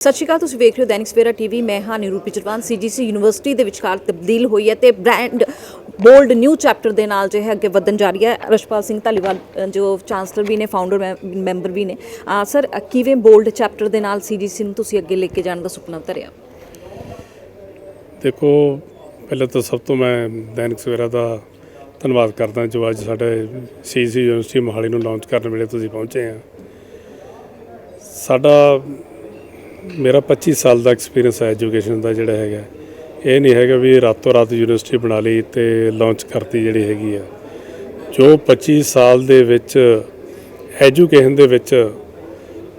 ਸਤਿ ਸ਼੍ਰੀ ਅਕਾਲ, ਤੁਸੀਂ ਵੇਖ ਰਹੇ ਹੋ ਦੈਨਿਕ ਸਵੇਰਾ ਟੀਵੀ। ਮੈਂ ਹਾਂ ਨਿਰੂ ਪਿਚਰਵਾਨ ਸੀਜੀਸੀ ਯੂਨੀਵਰਸਿਟੀ ਦੇ ਵਿਚਕਾਰ ਤਬਦੀਲ ਹੋਈ ਹੈ ਤੇ ਬ੍ਰਾਂਡ ਬੋਲਡ ਨਿਊ ਚੈਪਟਰ ਦੇ ਨਾਲ ਜੋ ਹੈ ਅੱਗੇ ਵਧਣ ਜਾ ਰਹੀ ਹੈ। ਰਸ਼ਪਾਲ ਸਿੰਘ ਧਾਲੀਵਾਲ ਜੋ ਚਾਂਸਲਰ ਵੀ ਨੇ ਫਾਊਂਡਰ ਮੈਂਬਰ ਵੀ ਨੇ। ਸਰ ਕਿਵੇਂ ਬੋਲਡ ਚੈਪਟਰ ਦੇ ਨਾਲ ਸੀਜੀਸੀ ਨੂੰ ਤੁਸੀਂ ਅੱਗੇ ਲੈ ਕੇ ਜਾਣ ਦਾ ਸੁਪਨਾ ਧਰਿਆ? ਦੇਖੋ, ਪਹਿਲਾਂ ਤਾਂ ਸਭ ਤੋਂ ਮੈਂ ਦੈਨਿਕ ਸਵੇਰਾ ਦਾ ਧੰਨਵਾਦ ਕਰਦਾ ਜੋ ਅੱਜ ਸਾਡੇ ਸੀਸੀ ਯੂਨੀਵਰਸਿਟੀ ਮੋਹਾਲੀ ਨੂੰ ਲਾਂਚ ਕਰਨ ਵੇਲੇ ਤੁਸੀਂ ਪਹੁੰਚੇ ਆ। ਸਾਡਾ ਮੇਰਾ 25 ਸਾਲ ਦਾ ਐਕਸਪੀਰੀਅੰਸ ਹੈ ਐਜੂਕੇਸ਼ਨ ਦਾ ਜਿਹੜਾ ਹੈਗਾ। ਇਹ ਨਹੀਂ ਹੈਗਾ ਵੀ ਰਾਤੋਂ ਰਾਤ ਯੂਨੀਵਰਸਿਟੀ ਬਣਾ ਲਈ ਤੇ ਲਾਂਚ ਕਰਤੀ ਜਿਹੜੀ ਹੈਗੀ ਆ। ਜੋ 25 ਸਾਲ ਦੇ ਵਿੱਚ ਐਜੂਕੇਸ਼ਨ ਦੇ ਵਿੱਚ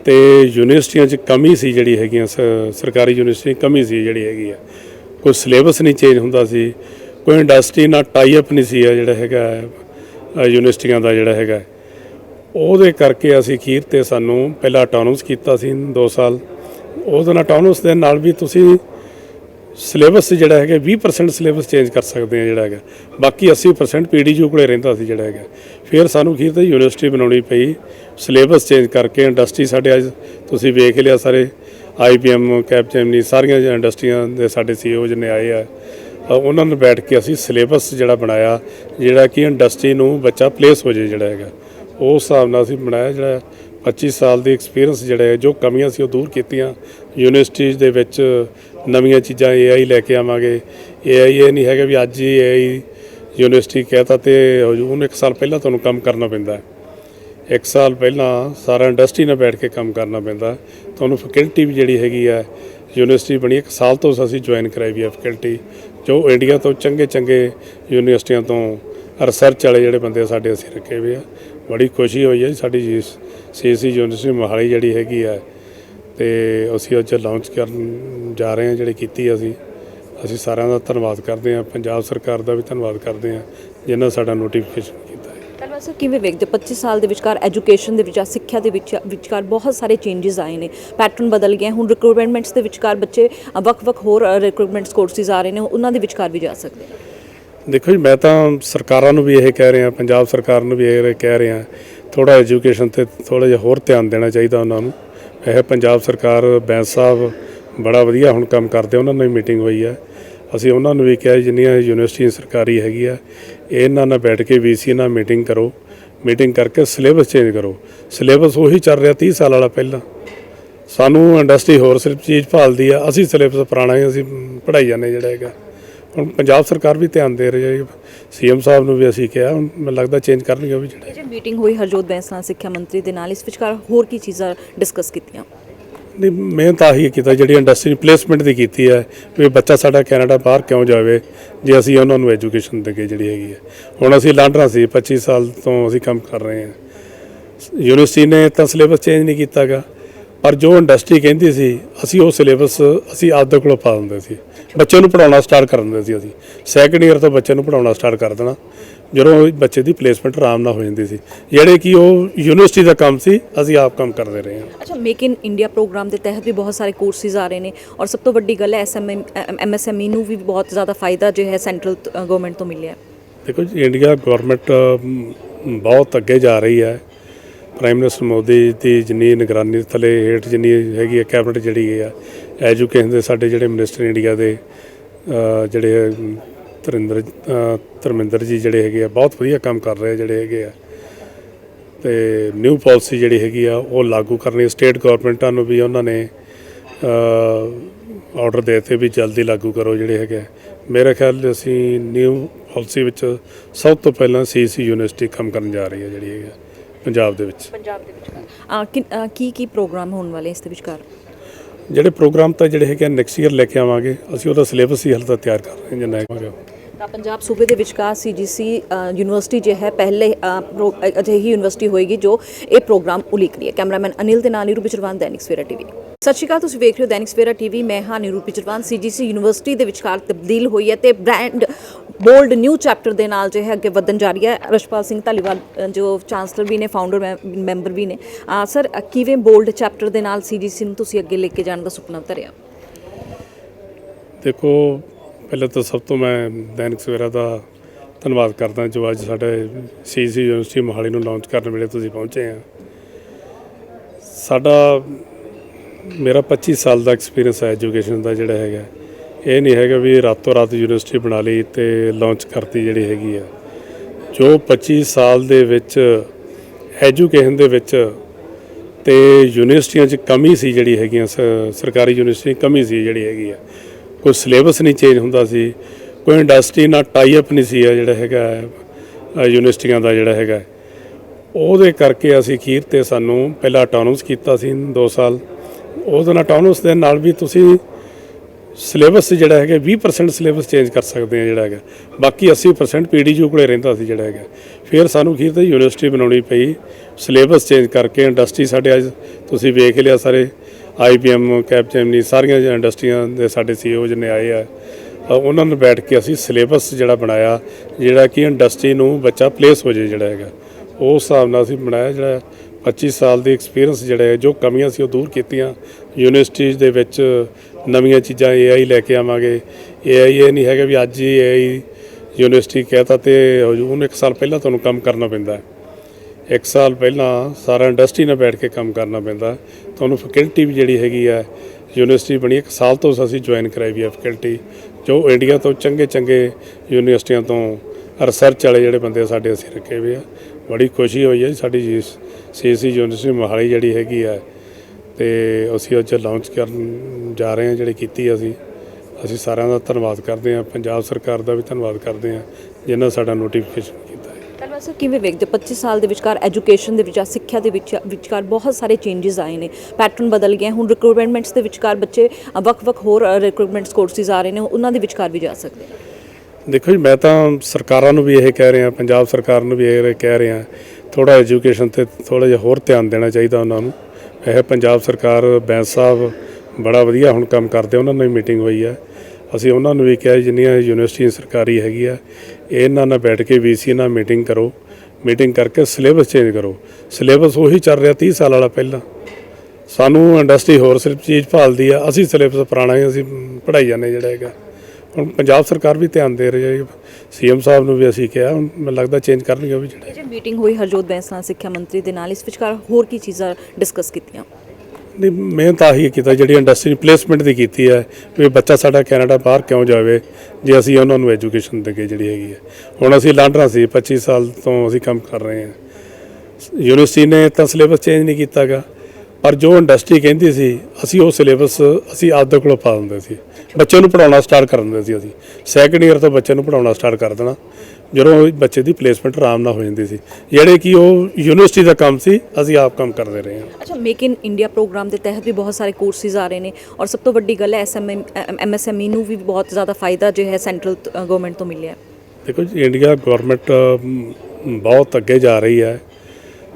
ਤੇ ਯੂਨੀਵਰਸਿਟੀਆਂ 'ਚ ਕਮੀ ਸੀ ਜਿਹੜੀ ਹੈਗੀਆਂ ਸਰਕਾਰੀ ਯੂਨੀਵਰਸਿਟੀ ਕਮੀ ਸੀ ਜਿਹੜੀ ਹੈਗੀ ਆ। ਕੋਈ ਸਿਲੇਬਸ ਨਹੀਂ ਚੇਂਜ ਹੁੰਦਾ ਸੀ, ਕੋਈ ਇੰਡਸਟਰੀ ਨਾਲ ਟਾਈ ਅਪ ਨਹੀਂ ਸੀ ਜਿਹੜਾ ਹੈਗਾ ਯੂਨੀਵਰਸਿਟੀਆਂ ਦਾ ਜਿਹੜਾ ਹੈਗਾ। ਉਹਦੇ ਕਰਕੇ ਅਸੀਂ ਖੀਰ ਤੇ ਸਾਨੂੰ ਪਹਿਲਾਂ ਆਟੋਨਮਸ ਕੀਤਾ ਸੀ 2 ਸਾਲ। ਉਹਦੇ ਨਾਲ ਆਟੋਨਮਸ ਦੇ ਨਾਲ ਵੀ ਤੁਸੀਂ ਸਿਲੇਬਸ ਜਿਹੜਾ ਹੈਗਾ 20% ਸਿਲੇਬਸ ਚੇਂਜ ਕਰ ਸਕਦੇ ਆ ਜਿਹੜਾ ਹੈਗਾ। ਬਾਕੀ 80% ਪੀਡੀਯੂ ਕੋਲੇ ਰਹਿੰਦਾ ਸੀ ਜਿਹੜਾ ਹੈਗਾ। ਫਿਰ ਸਾਨੂੰ ਅਖੀਰ ਤੇ ਯੂਨੀਵਰਸਿਟੀ ਬਣਾਉਣੀ ਪਈ। ਸਿਲੇਬਸ ਚੇਂਜ ਕਰਕੇ ਇੰਡਸਟਰੀ ਸਾਡੇ ਅੱਜ ਤੁਸੀਂ ਵੇਖ ਲਿਆ ਸਾਰੇ ਆਈਪੀਐਮ ਕੈਪਚੈਮਨੀ ਸਾਰੀਆਂ ਇੰਡਸਟਰੀਆਂ ਦੇ ਸਾਡੇ ਸੀਈਓ ਜਿਹਨੇ ਆਏ ਆ ਉਹਨਾਂ ਨਾਲ ਬੈਠ ਕੇ ਅਸੀਂ ਸਿਲੇਬਸ ਜਿਹੜਾ ਬਣਾਇਆ, ਜਿਹੜਾ ਕਿ ਇੰਡਸਟਰੀ ਨੂੰ ਬੱਚਾ ਪਲੇਸ ਹੋ ਜੇ ਜਿਹੜਾ ਹੈਗਾ। ਉਸ ਹਿਸਾਬ ਨਾਲ ਅਸੀਂ ਬਣਾਇਆ ਜਿਹੜਾ 25 ਸਾਲ ਦੀ ਐਕਸਪੀਰੀਅੰਸ ਜਿਹੜਾ ਹੈ, ਜੋ ਕਮੀਆਂ ਸੀ ਉਹ ਦੂਰ ਕੀਤੀਆਂ। ਯੂਨੀਵਰਸਿਟੀਜ਼ ਦੇ ਵਿੱਚ ਨਵੀਆਂ ਚੀਜ਼ਾਂ ਏਆਈ ਲੈ ਕੇ ਆਵਾਂਗੇ। ਏਆਈ ਇਹ ਨਹੀਂ ਹੈਗਾ ਵੀ ਅੱਜ ਹੀ ਏਆਈ ਯੂਨੀਵਰਸਿਟੀ ਕਹਿਤਾ ਤੇ ਉਹਨੂੰ ਇੱਕ ਸਾਲ ਪਹਿਲਾਂ ਤੁਹਾਨੂੰ ਕੰਮ ਕਰਨਾ ਪੈਂਦਾ ਹੈ। ਇੱਕ ਸਾਲ ਪਹਿਲਾਂ ਸਾਰਾ ਇੰਡਸਟਰੀ ਨਾਲ ਬੈਠ ਕੇ ਕੰਮ ਕਰਨਾ ਪੈਂਦਾ ਤੁਹਾਨੂੰ ਫੈਕਲਟੀ ਵੀ ਜਿਹੜੀ ਹੈਗੀ ਆ ਯੂਨੀਵਰਸਿਟੀ ਬਣੀ ਇੱਕ ਸਾਲ ਤੋਂ ਅਸੀਂ ਜੁਆਇਨ ਕਰਾਈ ਵੀ ਹੈ ਫੈਕਲਟੀ ਜੋ ਇੰਡੀਆ ਤੋਂ ਚੰਗੇ ਚੰਗੇ ਯੂਨੀਵਰਸਿਟੀਆਂ ਤੋਂ ਰਿਸਰਚ ਵਾਲੇ ਜਿਹੜੇ ਬੰਦੇ ਸਾਡੇ ਅਸੀਂ ਰੱਖੇ ਹੋਏ ਆ। ਬੜੀ ਖੁਸ਼ੀ ਹੋਈ ਹੈ ਜੀ ਸਾਡੀ ਸੀਸੀ ਯੂਨੀਵਰਸਿਟੀ ਮੋਹਾਲੀ ਜਿਹੜੀ ਹੈਗੀ ਆ। ਤੇ ਅਸੀਂ ਅੱਜ ਲਾਂਚ ਕਰਨ ਜਾ ਰਹੇ ਹਾਂ, ਜਿਹੜੀ ਕੀਤੀ ਅਸੀਂ। ਅਸੀਂ ਸਾਰਿਆਂ ਦਾ ਧੰਨਵਾਦ ਕਰਦੇ ਹਾਂ, ਪੰਜਾਬ ਸਰਕਾਰ ਦਾ ਵੀ ਧੰਨਵਾਦ ਕਰਦੇ ਹਾਂ, ਜਿਨ੍ਹਾਂ ਸਾਡਾ ਨੋਟੀਫਿਕੇਸ਼ਨ ਕੀਤਾ ਹੈ। ਧੰਨਵਾਦ ਸਰ, ਕਿਵੇਂ ਵੇਖਦੇ ਹੋ? 25 ਸਾਲ ਦੇ ਵਿਚਕਾਰ ਐਜੂਕੇਸ਼ਨ ਦੇ ਵਿੱਚ ਸਿੱਖਿਆ ਦੇ ਵਿੱਚ, ਵਿਚਕਾਰ ਬਹੁਤ ਸਾਰੇ ਚੇਂਜਸ ਆਏ ਨੇ। ਪੈਟਰਨ ਬਦਲ ਗਏ, ਹੁਣ ਰਿਕਰੂਟਮੈਂਟਸ ਦੇ ਵਿਚਕਾਰ ਬੱਚੇ ਵੱਖ-ਵੱਖ ਹੋਰ ਰਿਕਰੂਟਮੈਂਟਸ ਕੋਰਸਿਸ ਆ ਰਹੇ ਨੇ, ਉਹਨਾਂ ਦੇ ਵਿਚਕਾਰ ਵੀ ਜਾ ਸਕਦੇ ਨੇ ਦੇਖੋ ਜੀ, ਮੈਂ ਤਾਂ ਸਰਕਾਰਾਂ ਨੂੰ ਵੀ ਇਹ ਕਹਿ ਰਿਹਾ, ਪੰਜਾਬ ਸਰਕਾਰ ਨੂੰ ਵੀ ਇਹ ਕਹਿ ਰਿਹਾ ਥੋੜਾ ਐਜੂਕੇਸ਼ਨ ਤੇ ਥੋੜਾ ਜਿਹਾ ਹੋਰ ਧਿਆਨ ਦੇਣਾ ਚਾਹੀਦਾ ਉਹਨਾਂ ਨੂੰ। ਇਹ ਪੰਜਾਬ ਸਰਕਾਰ, ਬੈਂਸ ਸਾਹਿਬ ਬੜਾ ਵਧੀਆ ਹੁਣ ਕੰਮ ਕਰਦੇ, ਉਹਨਾਂ ਨਾਲ ਮੀਟਿੰਗ ਹੋਈ ਹੈ। ਅਸੀਂ ਉਹਨਾਂ ਨੂੰ ਵੀ ਕਿਹਾ ਜਿੰਨੀਆਂ ਯੂਨੀਵਰਸਿਟੀਆਂ ਸਰਕਾਰੀ ਹੈਗੀ ਆ ਇਹਨਾਂ ਨਾਲ ਬੈਠ ਕੇ ਵੀਸੀ ਨਾਲ ਮੀਟਿੰਗ ਕਰੋ। ਮੀਟਿੰਗ ਕਰਕੇ ਸਿਲੇਬਸ ਚੇਂਜ ਕਰੋ। ਸਿਲੇਬਸ ਉਹੀ ਚੱਲ ਰਿਹਾ 30 ਸਾਲ ਵਾਲਾ ਪਹਿਲਾਂ। ਸਾਨੂੰ ਇੰਡਸਟਰੀ ਹੋਰ ਸਿਰਫ ਚੀਜ਼ ਭਾਲਦੀ ਆ, ਅਸੀਂ ਸਿਲੇਬਸ ਪੁਰਾਣਾ ਹੀ ਅਸੀਂ ਪੜਾਈ ਜਾਂਦੇ ਜਿਹੜਾ ਹੈਗਾ। ਹੁਣ ਪੰਜਾਬ ਸਰਕਾਰ ਵੀ ਧਿਆਨ ਦੇ ਰਹੀ ਹੈ। ਸੀਐਮ ਸਾਹਿਬ ਨੂੰ ਵੀ ਅਸੀਂ ਕਿਹਾ ਹੁਣ ਮੈਨੂੰ ਲੱਗਦਾ ਚੇਂਜ ਕਰਨਗੇ ਉਹ ਵੀ ਜਿਹੜਾ। ਇਹ ਮੀਟਿੰਗ ਹੋਈ ਹਰਜੋਤ ਬੈਂਸ ਨਾਲ ਸਿੱਖਿਆ ਮੰਤਰੀ ਦੇ ਨਾਲ ਇਸ ਵਿਚਕਾਰ ਹੋਰ ਕੀ ਚੀਜ਼ਾਂ ਡਿਸਕਸ ਕੀਤੀਆਂ? ਨਹੀਂ ਮੈਂ ਤਾਂ ਆਹੀ ਕੀਤਾ ਜਿਹੜੀ ਇੰਡਸਟਰੀ ਪਲੇਸਮੈਂਟ ਦੀ ਕੀਤੀ ਹੈ ਵੀ ਬੱਚਾ ਸਾਡਾ ਕੈਨੇਡਾ ਬਾਹਰ ਕਿਉਂ ਜਾਵੇ ਜੇ ਅਸੀਂ ਉਹਨਾਂ ਨੂੰ ਐਜੂਕੇਸ਼ਨ ਦੇਗੇ ਜਿਹੜੀ ਹੈਗੀ ਹੈ। ਹੁਣ ਅਸੀਂ ਲਾਂਡਰਾ ਸੀ 25 ਸਾਲ ਤੋਂ ਅਸੀਂ ਕੰਮ ਕਰ ਰਹੇ ਹਾਂ। ਯੂਨੀਵਰਸਿਟੀ ਨੇ ਤਾਂ ਸਿਲੇਬਸ ਚੇਂਜ ਨਹੀਂ ਕੀਤਾਗਾ। ਪਰ ਜੋ ਇੰਡਸਟਰੀ ਕਹਿੰਦੀ ਸੀ ਅਸੀਂ ਉਹ ਸਿਲੇਬਸ ਅਸੀਂ ਆਪਦੇ ਕੋਲੋਂ ਪਾ ਦਿੰਦੇ ਸੀ। ਬੱਚੇ ਨੂੰ ਪੜਾਉਣਾ ਸਟਾਰਟ ਕਰ ਦਿੰਦੇ ਸੀ ਅਸੀਂ। ਸੈਕੰਡ ਈਅਰ ਤੋਂ ਬੱਚੇ ਨੂੰ ਪੜਾਉਣਾ ਸਟਾਰਟ ਕਰ ਦੇਣਾ। ਜਦੋਂ ਬੱਚੇ ਦੀ ਪਲੇਸਮੈਂਟ ਆਰਾਮ ਨਾਲ ਹੋ ਜਾਂਦੀ ਸੀ। ਜਿਹੜੇ ਕਿ ਉਹ ਯੂਨੀਵਰਸਿਟੀ ਦਾ ਕੰਮ ਸੀ ਅਸੀਂ ਆਪ ਕੰਮ ਕਰਦੇ ਰਹੇ ਹਾਂ। ਅੱਛਾ ਮੇਕ ਇਨ ਇੰਡੀਆ ਪ੍ਰੋਗਰਾਮ ਦੇ ਤਹਿਤ ਵੀ ਬਹੁਤ ਸਾਰੇ ਕੋਰਸਿਸ ਆ ਰਹੇ ਨੇ ਔਰ ਸਭ ਤੋਂ ਵੱਡੀ ਗੱਲ ਹੈ ਐਸਐਮਐਮ ਐਮਐਸਐਮਈ ਨੂੰ ਵੀ ਬਹੁਤ ਜ਼ਿਆਦਾ ਫਾਇਦਾ ਜੋ ਹੈ ਸੈਂਟਰਲ ਗਵਰਨਮੈਂਟ ਤੋਂ ਮਿਲਿਆ। ਦੇਖੋ ਜੀ ਇੰਡੀਆ ਗਵਰਨਮੈਂਟ ਬਹੁਤ ਅੱਗੇ ਜਾ ਰਹੀ ਹੈ। ਪ੍ਰਾਈਮ ਮਿਨਿਸਟਰ ਮੋਦੀ ਦੀ ਜਿੰਨੀ ਨਿਗਰਾਨੀ ਥੱਲੇ ਹੇਠ ਜਿੰਨੀ ਹੈਗੀ ਹੈ ਕੈਬਨਿਟ ਜਿਹੜੀ ਹੈ ਐਜੂਕੇਸ਼ਨ ਦੇ ਸਾਡੇ ਜਿਹੜੇ ਮਿਨਿਸਟਰ ਇੰਡੀਆ ਦੇ ਅ, ਜਿਹੜੇ ਧਰਿੰਦਰ ਧਰਮਿੰਦਰ ਜੀ ਜਿਹੜੇ ਹੈਗੇ ਆ ਬਹੁਤ ਵਧੀਆ ਕੰਮ ਕਰ ਰਹੇ ਆ ਜਿਹੜੇ ਹੈਗੇ ਆ ਤੇ ਨਿਊ ਪਾਲਿਸੀ ਜਿਹੜੀ ਹੈਗੀ ਆ ਉਹ ਲਾਗੂ ਕਰਨੀ ਸਟੇਟ ਗਵਰਨਮੈਂਟਾਂ ਨੂੰ ਵੀ ਉਹਨਾਂ ਨੇ ਆਰਡਰ ਦੇ ਦਿੱਤੇ ਵੀ ਜਲਦੀ ਲਾਗੂ ਕਰੋ ਜਿਹੜੇ ਹੈਗੇ ਆ। ਮੇਰੇ ਖਿਆਲ ਅਸੀਂ ਨਿਊ ਪਾਲਿਸੀ ਵਿੱਚ ਸਭ ਤੋਂ ਪਹਿਲਾਂ ਸੀਸੀ ਯੂਨੀਵਰਸਿਟੀ ਕੰਮ ਕਰਨ ਜਾ ਰਹੀ ਹੈ ਜਿਹੜੀ ਹੈਗੀ ਆ ਪੰਜਾਬ ਦੇ ਵਿੱਚ। ਪੰਜਾਬ ਦੇ ਵਿਚਕਾਰ। ਕੀ ਕੀ ਪ੍ਰੋਗਰਾਮ ਹੋਣ ਵਾਲੇ ਇਸ ਦੇ ਵਿਚਕਾਰ? ਜਿਹੜੇ ਪ੍ਰੋਗਰਾਮ ਤਾਂ ਜਿਹੜੇ ਹੈਗੇ ਨੈਕਸਟ ਈਅਰ ਲੈ ਕੇ ਆਵਾਂਗੇ ਅਸੀਂ ਉਹਦਾ ਸਿਲੇਬਸ ਹੀ ਹਾਲੇ ਤਾਂ ਤਿਆਰ ਕਰ ਰਹੇ ਹਾਂ ਜਿੰਨਾ ਹੈਗਾ ਤਾਂ ਪੰਜਾਬ ਸੂਬੇ ਦੇ ਵਿਚਕਾਰ ਸੀਜੀਸੀ ਯੂਨੀਵਰਸਿਟੀ ਜੋ ਹੈ ਪਹਿਲੇ ਅਜਿਹੀ ਯੂਨੀਵਰਸਿਟੀ ਹੋਏਗੀ ਜੋ ਇਹ ਪ੍ਰੋਗਰਾਮ ਉਲੀਕ ਰਹੀ ਹੈ। ਕੈਮਰਾਮੈਨ ਅਨਿਲ ਦੇ ਨਾਲ ਨੀਰੂ ਪਿਚਰਵਾਨ ਦੈਨਿਕ ਸਵੇਰਾ ਟੀਵੀ ਸਤਿ ਸ਼੍ਰੀ ਅਕਾਲ ਤੁਸੀਂ ਵੇਖ ਰਹੇ ਹੋ ਦੈਨਿਕ ਸਵੇਰਾ ਟੀਵੀ ਮੈਂ ਹਾਂ ਨੀਰੂ ਪਿਚਰਵਾਨ ਸੀਜੀਸੀ ਯੂਨੀਵਰਸਿਟੀ ਦੇ ਵਿਚਕਾਰ ਤਬਦੀਲ ਹੋਈ ਹੈ ਤੇ ਬ੍ਰਾਂਡ ਬੋਲਡ ਨਿਊ ਚੈਪਟਰ ਦੇ ਨਾਲ ਜੋ ਹੈ ਅੱਗੇ ਵਧਣ ਜਾ ਰਹੀ ਹੈ। ਰਸ਼ਪਾਲ ਸਿੰਘ ਧਾਲੀਵਾਲ ਜੋ ਚਾਂਸਲਰ ਵੀ ਨੇ ਫਾਊਂਡਰ ਮੈਂਬਰ ਵੀ ਨੇ। ਅ, ਸਰ ਕਿਵੇਂ ਬੋਲਡ ਚੈਪਟਰ ਦੇ ਨਾਲ ਸੀਜੀਸੀ ਨੂੰ ਤੁਸੀਂ ਅੱਗੇ ਲੈ ਕੇ ਜਾਣ ਦਾ ਸੁਪਨਾ ਧਰਿਆ? ਦੇਖੋ ਪਹਿਲਾਂ ਤਾਂ ਸਭ ਤੋਂ ਮੈਂ ਦੈਨਿਕ ਸਵੇਰਾ ਦਾ ਧੰਨਵਾਦ ਕਰਦਾ ਜੋ ਅੱਜ ਸਾਡੇ ਸੀਸੀ ਯੂਨੀਵਰਸਿਟੀ ਮੋਹਾਲੀ ਨੂੰ ਲਾਂਚ ਕਰਨ ਵੇਲੇ ਤੁਸੀਂ ਪਹੁੰਚੇ ਆ। ਸਾਡਾ ਮੇਰਾ 25 ਸਾਲ ਦਾ ਐਕਸਪੀਰੀਅੰਸ ਹੈ ਐਜੂਕੇਸ਼ਨ ਦਾ ਜਿਹੜਾ ਹੈਗਾ। ਇਹ ਨਹੀਂ ਹੈਗਾ ਵੀ ਰਾਤੋਂ ਰਾਤ ਯੂਨੀਵਰਸਿਟੀ ਬਣਾ ਲਈ ਤੇ ਲਾਂਚ ਕਰਤੀ ਜਿਹੜੀ ਹੈਗੀ ਆ। ਜੋ 25 ਸਾਲ ਦੇ ਵਿੱਚ ਐਜੂਕੇਸ਼ਨ ਦੇ ਵਿੱਚ ਤੇ ਯੂਨੀਵਰਸਿਟੀਆਂ 'ਚ ਕਮੀ ਸੀ ਜਿਹੜੀ ਹੈਗੀਆਂ ਸਰਕਾਰੀ ਯੂਨੀਵਰਸਿਟੀ ਕਮੀ ਸੀ ਜਿਹੜੀ ਹੈਗੀ ਆ। ਕੋਈ ਸਿਲੇਬਸ ਨਹੀਂ ਚੇਂਜ ਹੁੰਦਾ ਸੀ, ਕੋਈ ਇੰਡਸਟਰੀ ਨਾਲ ਟਾਈ ਅਪ ਨਹੀਂ ਸੀ ਜਿਹੜਾ ਹੈਗਾ ਯੂਨੀਵਰਸਿਟੀਆਂ ਦਾ ਜਿਹੜਾ ਹੈਗਾ। ਉਹਦੇ ਕਰਕੇ ਅਸੀਂ ਖੀਰ ਤੇ ਸਾਨੂੰ ਪਹਿਲਾਂ ਅਟੋਨਮਸ ਕੀਤਾ ਸੀ 2 ਸਾਲ। ਉਹਦੇ ਨਾਲ ਅਟੋਨਮਸ ਦੇ ਨਾਲ ਵੀ ਤੁਸੀਂ ਸਿਲੇਬਸ ਜਿਹੜਾ ਹੈਗਾ 20% ਸਿਲੇਬਸ ਚੇਂਜ ਕਰ ਸਕਦੇ ਆ ਜਿਹੜਾ ਹੈਗਾ। ਬਾਕੀ 80% ਪੀਡੀਯੂ ਕੋਲੇ ਰਹਿੰਦਾ ਸੀ ਜਿਹੜਾ ਹੈਗਾ। ਫਿਰ ਸਾਨੂੰ ਖੀਰ ਤੇ ਯੂਨੀਵਰਸਿਟੀ ਬਣਾਉਣੀ ਪਈ। ਸਿਲੇਬਸ ਚੇਂਜ ਕਰਕੇ ਇੰਡਸਟਰੀ ਸਾਡੇ ਅੱਜ ਤੁਸੀਂ ਵੇਖ ਲਿਆ ਸਾਰੇ ਆਈਬੀਐਮ ਕੈਪਜੈਮਨੀ ਸਾਰੀਆਂ ਇੰਡਸਟਰੀਆਂ ਦੇ ਸਾਡੇ ਸੀਈਓ ਜਿਹਨੇ ਆਏ ਆ ਉਹਨਾਂ ਨਾਲ ਬੈਠ ਕੇ ਅਸੀਂ ਸਿਲੇਬਸ ਜਿਹੜਾ ਬਣਾਇਆ, ਜਿਹੜਾ ਕਿ ਇੰਡਸਟਰੀ ਨੂੰ ਬੱਚਾ ਪਲੇਸ ਹੋ ਜਾਏ ਜਿਹੜਾ ਹੈਗਾ। ਉਸ ਹਿਸਾਬ ਨਾਲ ਅਸੀਂ ਬਣਾਇਆ ਜਿਹੜਾ 25 ਸਾਲ ਦੀ ਐਕਸਪੀਰੀਅੰਸ ਜਿਹੜਾ ਹੈ, ਜੋ ਕਮੀਆਂ ਸੀ ਉਹ ਦੂਰ ਕੀਤੀਆਂ। ਯੂਨੀਵਰਸਿਟੀਜ਼ ਦੇ ਵਿੱਚ ਨਵੀਆਂ ਚੀਜ਼ਾਂ AI ਲੈ ਕੇ ਆਵਾਂਗੇ। AI ਇਹ ਨਹੀਂ ਹੈਗਾ ਵੀ ਅੱਜ ਹੀ AI ਯੂਨੀਵਰਸਿਟੀ ਕਹਿਤਾ ਤੇ ਉਹਨੂੰ ਇੱਕ ਸਾਲ ਪਹਿਲਾਂ ਤੁਹਾਨੂੰ ਕੰਮ ਕਰਨਾ ਪੈਂਦਾ। ਹੈ ਇੱਕ ਸਾਲ ਪਹਿਲਾਂ ਸਾਰਾ ਇੰਡਸਟਰੀ ਨਾਲ ਬੈਠ ਕੇ ਕੰਮ ਕਰਨਾ ਪੈਂਦਾ। ਤੁਹਾਨੂੰ ਫੈਕਲਟੀ ਵੀ ਜਿਹੜੀ ਹੈਗੀ ਆ, ਯੂਨੀਵਰਸਿਟੀ ਬਣੀ ਇੱਕ ਸਾਲ ਤੋਂ ਅਸੀਂ ਜੁਆਇਨ ਕਰਾਈ ਵੀ ਹੈ ਫੈਕਲਟੀ ਜੋ ਇੰਡੀਆ ਤੋਂ ਚੰਗੇ ਚੰਗੇ ਯੂਨੀਵਰਸਿਟੀਆਂ ਤੋਂ ਰਿਸਰਚ ਵਾਲੇ ਜਿਹੜੇ ਬੰਦੇ ਸਾਡੇ ਅਸੀਂ ਰੱਖੇ ਹੋਏ ਆ। ਬੜੀ ਖੁਸ਼ੀ ਹੋਈ ਹੈ ਜੀ ਸਾਡੀ ਸੀਐਸਸੀ ਯੂਨੀਵਰਸਿਟੀ ਮੋਹਾਲੀ ਜਿਹੜੀ ਹੈਗੀ ਆ। ਤੇ ਅਸੀਂ ਅੱਜ ਲਾਂਚ ਕਰਨ ਜਾ ਰਹੇ ਹਾਂ ਜਿਹੜੀ ਕੀਤੀ ਅਸੀਂ। ਅਸੀਂ ਸਾਰਿਆਂ ਦਾ ਧੰਨਵਾਦ ਕਰਦੇ ਹਾਂ ਪੰਜਾਬ ਸਰਕਾਰ ਦਾ ਵੀ ਧੰਨਵਾਦ ਕਰਦੇ ਹਾਂ ਜਿਨ੍ਹਾਂ ਸਾਡਾ ਨੋਟੀਫਿਕੇਸ਼ਨ ਕੀਤਾ ਹੈ। ਪਹਿਲਾਂ ਸਰ ਕਿਵੇਂ ਵੇਖਦੇ ਹੋ? 25 ਸਾਲ ਦੇ ਵਿਚਕਾਰ ਐਜੂਕੇਸ਼ਨ ਦੇ ਵਿੱਚ ਸਿੱਖਿਆ ਦੇ ਵਿੱਚ ਵਿਚਕਾਰ ਬਹੁਤ ਸਾਰੇ ਚੇਂਜਸ ਆਏ ਨੇ। ਪੈਟਰਨ ਬਦਲ ਗਏ ਹੁਣ ਰਿਕਰੂਟਮੈਂਟਸ ਦੇ ਵਿਚਕਾਰ ਬੱਚੇ ਵੱਖ-ਵੱਖ ਹੋਰ ਰਿਕਰੂਟਮੈਂਟਸ ਕੋਰਸਿਸ ਆ ਰਹੇ ਨੇ ਉਹਨਾਂ ਦੇ ਵਿਚਕਾਰ ਵੀ ਜਾ ਸਕਦੇ ਨੇ। ਦੇਖੋ ਜੀ ਮੈਂ ਤਾਂ ਸਰਕਾਰਾਂ ਨੂੰ ਵੀ ਇਹ ਕਹਿ ਰਿਹਾ ਪੰਜਾਬ ਸਰਕਾਰ ਨੂੰ ਵੀ ਇਹ ਕਹਿ ਰਿਹਾ ਥੋੜਾ ਐਜੂਕੇਸ਼ਨ ਤੇ ਥੋੜਾ ਜਿਹਾ ਹੋਰ ਧਿਆਨ ਦੇਣਾ ਚਾਹੀਦਾ ਉਹਨਾਂ ਨੂੰ। ਇਹ ਪੰਜਾਬ ਸਰਕਾਰ, ਬੈਂਸ ਸਾਹਿਬ ਬੜਾ ਵਧੀਆ ਹੁਣ ਕੰਮ ਕਰਦੇ ਉਹਨਾਂ ਨਾਲ ਮੀਟਿੰਗ ਹੋਈ ਹੈ ਅਸੀਂ ਉਹਨਾਂ ਨੂੰ ਵੀ ਕਿਹਾ ਜਿੰਨੀਆਂ ਯੂਨੀਵਰਸਿਟੀਆਂ ਸਰਕਾਰੀ ਹੈਗੀ ਆ ਇਹਨਾਂ ਨਾਲ ਬੈਠ ਕੇ ਵੀਸੀ ਨਾਲ ਮੀਟਿੰਗ ਕਰੋ। ਮੀਟਿੰਗ ਕਰਕੇ ਸਿਲੇਬਸ ਚੇਂਜ ਕਰੋ। ਸਿਲੇਬਸ ਉਹੀ ਚੱਲ ਰਿਹਾ 30 ਸਾਲ ਵਾਲਾ ਪਹਿਲਾਂ। ਸਾਨੂੰ ਇੰਡਸਟਰੀ ਹੋਰ ਸਿਰਫ ਚੀਜ਼ ਭਾਲਦੀ ਆ, ਅਸੀਂ ਸਿਲੇਬਸ ਪੁਰਾਣਾ ਹੀ ਅਸੀਂ ਪੜਾਈ ਜਾਂਦੇ ਜਿਹੜਾ ਹੈਗਾ। ਹੁਣ ਪੰਜਾਬ ਸਰਕਾਰ ਵੀ ਧਿਆਨ ਦੇ ਰਹੀ ਹੈ। ਸੀਐਮ ਸਾਹਿਬ ਨੂੰ ਵੀ ਅਸੀਂ ਕਿਹਾ ਹੁਣ ਮੈਨੂੰ ਲੱਗਦਾ ਚੇਂਜ ਕਰਨਗੇ ਉਹ ਵੀ ਜਿਹੜਾ। ਇਹ ਮੀਟਿੰਗ ਹੋਈ ਹਰਜੋਤ ਬੈਂਸ ਨਾਲ ਸਿੱਖਿਆ ਮੰਤਰੀ ਦੇ ਨਾਲ। ਇਸ ਵਿਚਕਾਰ ਹੋਰ ਕੀ ਚੀਜ਼ਾਂ ਡਿਸਕਸ ਕੀਤੀਆਂ? ਨਹੀਂ ਮਿਹਨਤ ਤਾਂ ਆਹੀ ਕੀਤਾ ਜਿਹੜੀ ਇੰਡਸਟਰੀ ਪਲੇਸਮੈਂਟ ਦੀ ਕੀਤੀ ਹੈ ਵੀ ਬੱਚਾ ਸਾਡਾ ਕੈਨੇਡਾ ਬਾਹਰ ਕਿਉਂ ਜਾਵੇ ਜੇ ਅਸੀਂ ਉਹਨਾਂ ਨੂੰ ਐਜੂਕੇਸ਼ਨ ਦੇਗੇ ਜਿਹੜੀ ਹੈਗੀ ਹੈ। ਹੁਣ ਅਸੀਂ ਲਾਂਡਰਾ ਸੀ 25 ਸਾਲ ਤੋਂ ਅਸੀਂ ਕੰਮ ਕਰ ਰਹੇ ਹਾਂ। ਯੂਨੀਵਰਸਿਟੀ ਨੇ ਤਾਂ ਸਿਲੇਬਸ ਚੇਂਜ ਨਹੀਂ ਕੀਤਾਗਾ। ਪਰ ਜੋ ਇੰਡਸਟਰੀ ਕਹਿੰਦੀ ਸੀ ਅਸੀਂ ਉਹ ਸਿਲੇਬਸ ਅਸੀਂ ਆਪਦੇ ਕੋਲੋਂ ਪਾ ਦਿੰਦੇ ਸੀ। ਬੱਚੇ ਨੂੰ ਪੜਾਉਣਾ ਸਟਾਰਟ ਕਰ ਦਿੰਦੇ ਸੀ ਅਸੀਂ। ਸੈਕੰਡ ਈਅਰ ਤੋਂ ਬੱਚੇ ਨੂੰ ਪੜਾਉਣਾ ਸਟਾਰਟ ਕਰ ਦੇਣਾ। ਜਦੋਂ ਬੱਚੇ ਦੀ ਪਲੇਸਮੈਂਟ ਆਰਾਮ ਨਾਲ ਹੋ ਜਾਂਦੀ ਸੀ। ਜਿਹੜੇ ਕਿ ਉਹ ਯੂਨੀਵਰਸਿਟੀ ਦਾ ਕੰਮ ਸੀ ਅਸੀਂ ਆਪ ਕੰਮ ਕਰਦੇ ਰਹੇ ਹਾਂ। ਅੱਛਾ ਮੇਕ ਇਨ ਇੰਡੀਆ ਪ੍ਰੋਗਰਾਮ ਦੇ ਤਹਿਤ ਵੀ ਬਹੁਤ ਸਾਰੇ ਕੋਰਸਿਸ ਆ ਰਹੇ ਨੇ ਔਰ ਸਭ ਤੋਂ ਵੱਡੀ ਗੱਲ ਹੈ ਐਸਐਮਐਮ ਐਮਐਸਐਮਈ ਨੂੰ ਵੀ ਬਹੁਤ ਜ਼ਿਆਦਾ ਫਾਇਦਾ ਜੋ ਹੈ ਸੈਂਟਰਲ ਗਵਰਨਮੈਂਟ ਤੋਂ ਮਿਲਿਆ। ਦੇਖੋ ਜੀ ਇੰਡੀਆ ਗਵਰਨਮੈਂਟ ਬਹੁਤ ਅੱਗੇ ਜਾ ਰਹੀ ਹੈ।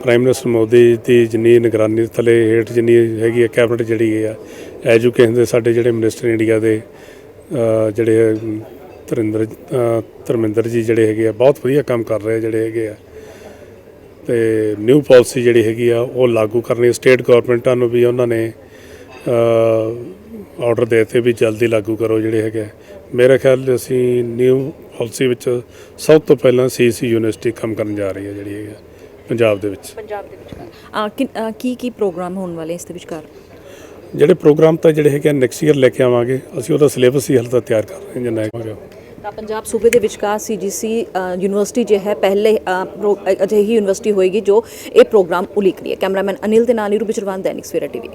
ਪ੍ਰਾਈਮ ਮਿਨਿਸਟਰ ਮੋਦੀ ਦੀ ਜਿੰਨੀ ਨਿਗਰਾਨੀ ਥੱਲੇ ਹੇਠ ਜਿੰਨੀ ਹੈਗੀ ਹੈ ਕੈਬਨਿਟ ਜਿਹੜੀ ਹੈ ਐਜੂਕੇਸ਼ਨ ਦੇ ਸਾਡੇ ਜਿਹੜੇ ਮਿਨਿਸਟਰ ਇੰਡੀਆ ਦੇ ਜਿਹੜੇ ਅਮ, ਧਰਿੰਦਰ ਧਰਮਿੰਦਰ ਜੀ ਜਿਹੜੇ ਹੈਗੇ ਆ ਬਹੁਤ ਵਧੀਆ ਕੰਮ ਕਰ ਰਹੇ ਆ ਜਿਹੜੇ ਹੈਗੇ ਆ ਤੇ ਨਿਊ ਪਾਲਿਸੀ ਜਿਹੜੀ ਹੈਗੀ ਆ ਉਹ ਲਾਗੂ ਕਰਨੀ ਸਟੇਟ ਗਵਰਨਮੈਂਟਾਂ ਨੂੰ ਵੀ ਉਹਨਾਂ ਨੇ ਆਰਡਰ ਦੇ ਦਿੱਤੇ ਵੀ ਜਲਦੀ ਲਾਗੂ ਕਰੋ ਜਿਹੜੇ ਹੈਗੇ ਆ। ਮੇਰੇ ਖਿਆਲ ਅਸੀਂ ਨਿਊ ਪਾਲਿਸੀ ਵਿੱਚ ਸਭ ਤੋਂ ਪਹਿਲਾਂ ਸੀਸੀ ਯੂਨੀਵਰਸਿਟੀ ਕੰਮ ਕਰਨ ਜਾ ਰਹੀ ਹੈ ਜਿਹੜੀ ਹੈਗੀ ਆ ਪੰਜਾਬ ਦੇ ਵਿੱਚ। ਪੰਜਾਬ ਦੇ ਵਿਚਕਾਰ। ਕੀ ਕੀ ਪ੍ਰੋਗਰਾਮ ਹੋਣ ਵਾਲੇ ਇਸ ਦੇ ਵਿਚਕਾਰ? ਜਿਹੜੇ ਪ੍ਰੋਗਰਾਮ ਤਾਂ ਜਿਹੜੇ ਹੈਗੇ ਨੈਕਸਟ ਈਅਰ ਲੈ ਕੇ ਆਵਾਂਗੇ ਅਸੀਂ ਉਹਦਾ ਸਿਲੇਬਸ ਹੀ ਹਾਲੇ ਤੱਕ ਤਿਆਰ ਕਰ ਰਹੇ ਹਾਂ ਜਿੰਨਾ ਹੈਗਾ ਤਾਂ ਪੰਜਾਬ ਸੂਬੇ ਦੇ ਵਿਚਕਾਰ ਸੀਜੀਸੀ ਯੂਨੀਵਰਸਿਟੀ ਜੋ ਹੈ ਪਹਿਲੇ ਅਜਿਹੀ ਯੂਨੀਵਰਸਿਟੀ ਹੋਏਗੀ ਜੋ ਇਹ ਪ੍ਰੋਗਰਾਮ ਉਲੀਕ ਰਹੀ ਹੈ। ਕੈਮਰਾਮੈਨ ਅਨਿਲ ਦੇ ਨਾਲ ਨੀਰੂ ਬਿਚਰਵਾਨ ਦੈਨਿਕ ਸਵੇਰਾ ਟੀਵੀ।